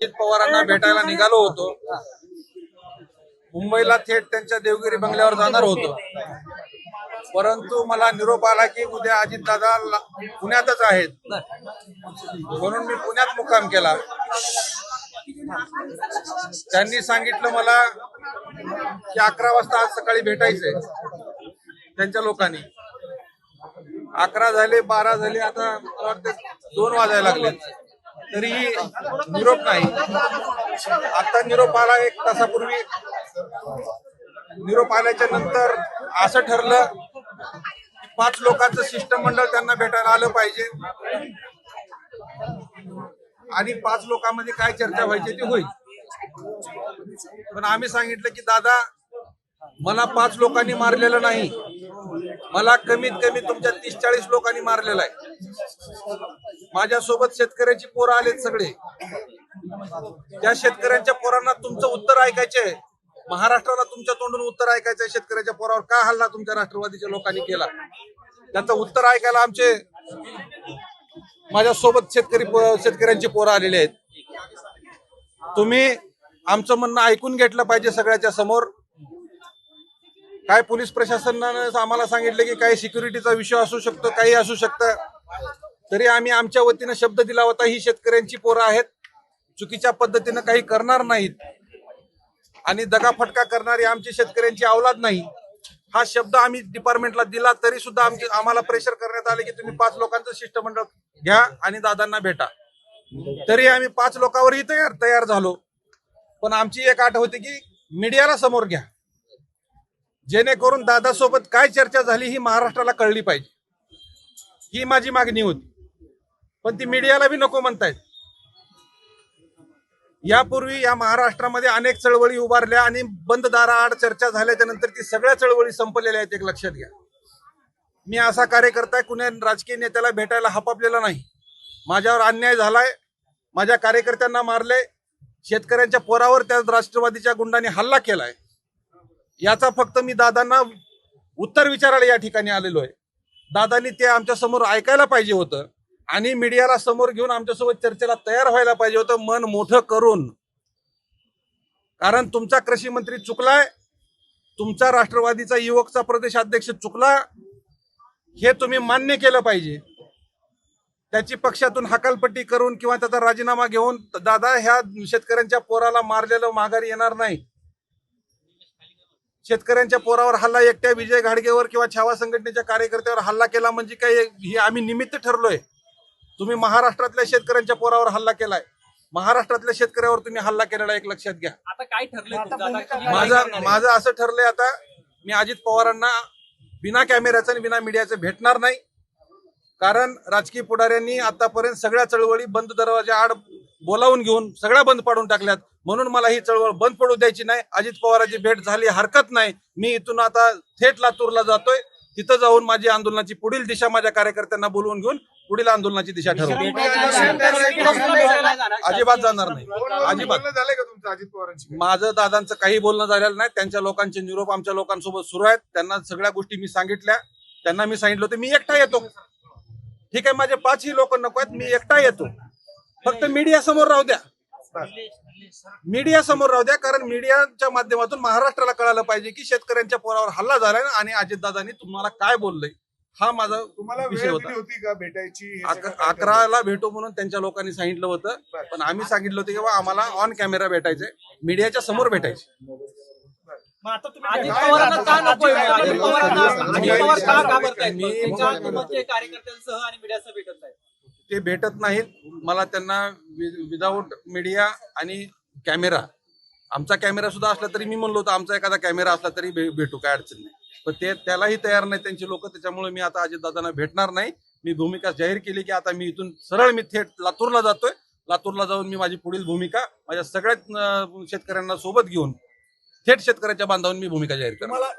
अजित पवारांना भेटायला निघालो होतो. मुंबईला थेट त्यांच्या देवगिरी बंगल्यावर जाणार होतो. परंतु मला निरोप आला की उद्या अजित दादा पुण्यातच आहेत. म्हणून मी पुण्यात मुक्काम केला. त्यांनी सांगितलं मला की अकरा वाजता आज सकाळी भेटायचंय त्यांच्या लोकांनी. अकरा झाले बारा झाले आता मला वाटतं दोन वाजायला लागले तरीही निरोप नाही. आता निरोप आला एक तासापूर्वी. निरोप आल्याच्यानंतर असं ठरलं की पाच लोकांचं शिष्टमंडळ त्यांना भेटायला आलं पाहिजे. आणि पाच लोकांमध्ये काय चर्चा व्हायची ती होईल. पण आम्ही सांगितलं की दादा मला पाच लोकांनी मारलेलं नाही. मला कमीत कमी तुमच्या तीस चाळीस लोकांनी मारलेलं आहे. माझ्या सोबत शेतकऱ्याची पोरं आलेत सगळे. त्या शेतकऱ्यांच्या पोरांना तुमचं उत्तर ऐकायचे महाराष्ट्राला तुमच्या तोंडून उत्तर ऐकायचं आहे. शेतकऱ्याच्या पोरावर का हल्ला तुमच्या राष्ट्रवादीच्या लोकांनी केला? त्याचं उत्तर ऐकायला आमचे माझ्या सोबत शेतकरी शेतकऱ्यांची पोरं आलेले आहेत. तुम्ही आमचं म्हणणं ऐकून घेतलं पाहिजे सगळ्याच्या समोर. काय पोलीस प्रशासनानं आम्हाला सांगितलं की काही सिक्युरिटीचा विषय असू शकतो काही असू शकतं. तरी आम्ही आमच्या वतीनं शब्द दिला होता ही शेतकऱ्यांची पोरं आहेत. चुकीच्या पद्धतीनं काही करणार नाहीत. आणि दगाफटका करणारी आमची शेतकऱ्यांची अवलाद नाही. हा शब्द आम्ही डिपार्टमेंटला दिला तरी सुद्धा आमचे आम्हाला प्रेशर करण्यात आले की तुम्ही पाच लोकांचं शिष्टमंडळ घ्या आणि दादांना भेटा. तरी आम्ही पाच लोकांवरही तयार तयार झालो. पण आमची एक आठ होती की मीडियाला समोर घ्या. जेणेकरून दादासोबत काय चर्चा झाली ही महाराष्ट्राला कळली पाहिजे. ही माझी मागणी होती. पण ती मीडियाला बी नको म्हणतायत. यापूर्वी या महाराष्ट्रामध्ये अनेक चळवळी उभारल्या आणि बंद दाराआड चर्चा झाल्याच्यानंतर ती सगळ्या चळवळी संपलेल्या आहेत एक लक्षात घ्या. मी असा कार्यकर्ता कुण्या राजकीय नेत्याला भेटायला हपापलेला नाही. माझ्यावर अन्याय झालाय माझ्या कार्यकर्त्यांना मारले शेतकऱ्यांच्या पोरावर त्या राष्ट्रवादीच्या गुंडांनी हल्ला केलाय. याचा फक्त मी दादांना उत्तर विचारायला या ठिकाणी आलेलो आहे. दादांनी ते आमच्यासमोर ऐकायला पाहिजे होतं आणि मीडियाला समोर घेऊन आमच्यासोबत चर्चेला तयार व्हायला पाहिजे होतं मन मोठं करून. कारण तुमचा कृषी मंत्री चुकलाय तुमचा राष्ट्रवादीचा युवकचा प्रदेश अध्यक्ष चुकला हे तुम्ही मान्य केलं पाहिजे. त्याची पक्षातून हकालपट्टी करून किंवा त्याचा राजीनामा घेऊन दादा ह्या शेतकऱ्यांच्या पोराला मारलेलं माघारी येणार नाही. शेतकऱ्यांच्या पोरावर हल्ला एकट्या विजय घाडगेवर किंवा छावा संघटनेच्या कार्यकर्त्यावर हल्ला केला म्हणजे काय ही आम्ही निमित्त ठरलोय. तुम्ही महाराष्ट्रातल्या शेतकऱ्यांच्या पोरावर हल्ला केलाय. महाराष्ट्रातल्या शेतकऱ्यावर तुम्ही हल्ला केलेला एक लक्षात घ्या. आता काय काय माझं? माझं असं ठरलंय आता मी अजित पवारांना बिना कॅमेऱ्याचं आणि बिना मीडियाचं भेटणार नाही. कारण राजकीय पुढाऱ्यांनी आतापर्यंत सगळ्या चळवळी बंद दरवाजा आड बोलावून घेऊन सगळ्या बंद पाडून टाकल्यात. म्हणून मला ही चळवळ बंद पडू द्यायची नाही. अजित पवारांची भेट झाली हरकत नाही. मी इथून आता थेट लातूरला जातोय. तिथं जाऊन माझी आंदोलनाची पुढील दिशा माझ्या कार्यकर्त्यांना बोलवून घेऊन पुढील आंदोलनाची दिशा ठरवू. अजिबात जाणार नाही. अजिबात. झालंय का तुमचं अजित पवारांची? माझं दादांचं काही बोलणं झालेलं नाही. त्यांच्या लोकांचे निरोप आमच्या लोकांसोबत सुरू आहेत. त्यांना सगळ्या गोष्टी मी सांगितल्या. त्यांना मी सांगितलं होतं मी एकटा येतो. ठीक आहे माझे पाचही लोक नको आहेत मी एकटा येतो. फक्त मीडिया समोर राहू द्या. मीडिया समोर राहू द्या कारण मीडियाच्या माध्यमातून महाराष्ट्राला कळालं पाहिजे की शेतकऱ्यांच्या पोरावर हल्ला झालाय आणि अजितदादांनी तुम्हाला काय बोललंय हा माझा तुम्हाला विषय वेळ होता. का भेटायची? अकराला भेटू म्हणून त्यांच्या लोकांनी सांगितलं होतं पण आम्ही सांगितलं होतं की बा आम्हाला ऑन कॅमेरा भेटायचंय मीडियाच्या समोर भेटायचे ते भेटत नाहीत. मला त्यांना विदाऊट मीडिया आणि कॅमेरा आमचा कॅमेरा सुद्धा असला तरी मी म्हणलो होतो आमचा एखादा कॅमेरा असला तरी भे- भेटू काय अडचण नाही. पण ते त्यालाही तयार नाही त्यांची लोक त्याच्यामुळे मी आता अजितदादांना भेटणार नाही. मी भूमिका जाहीर केली की आता मी इथून सरळ मी थेट लातूरला जातोय. लातूरला जाऊन मी माझी पुढील भूमिका माझ्या सगळ्याच शेतकऱ्यांना सोबत घेऊन थेट शेतकऱ्याच्या बांधावून मी भूमिका जाहीर करणार.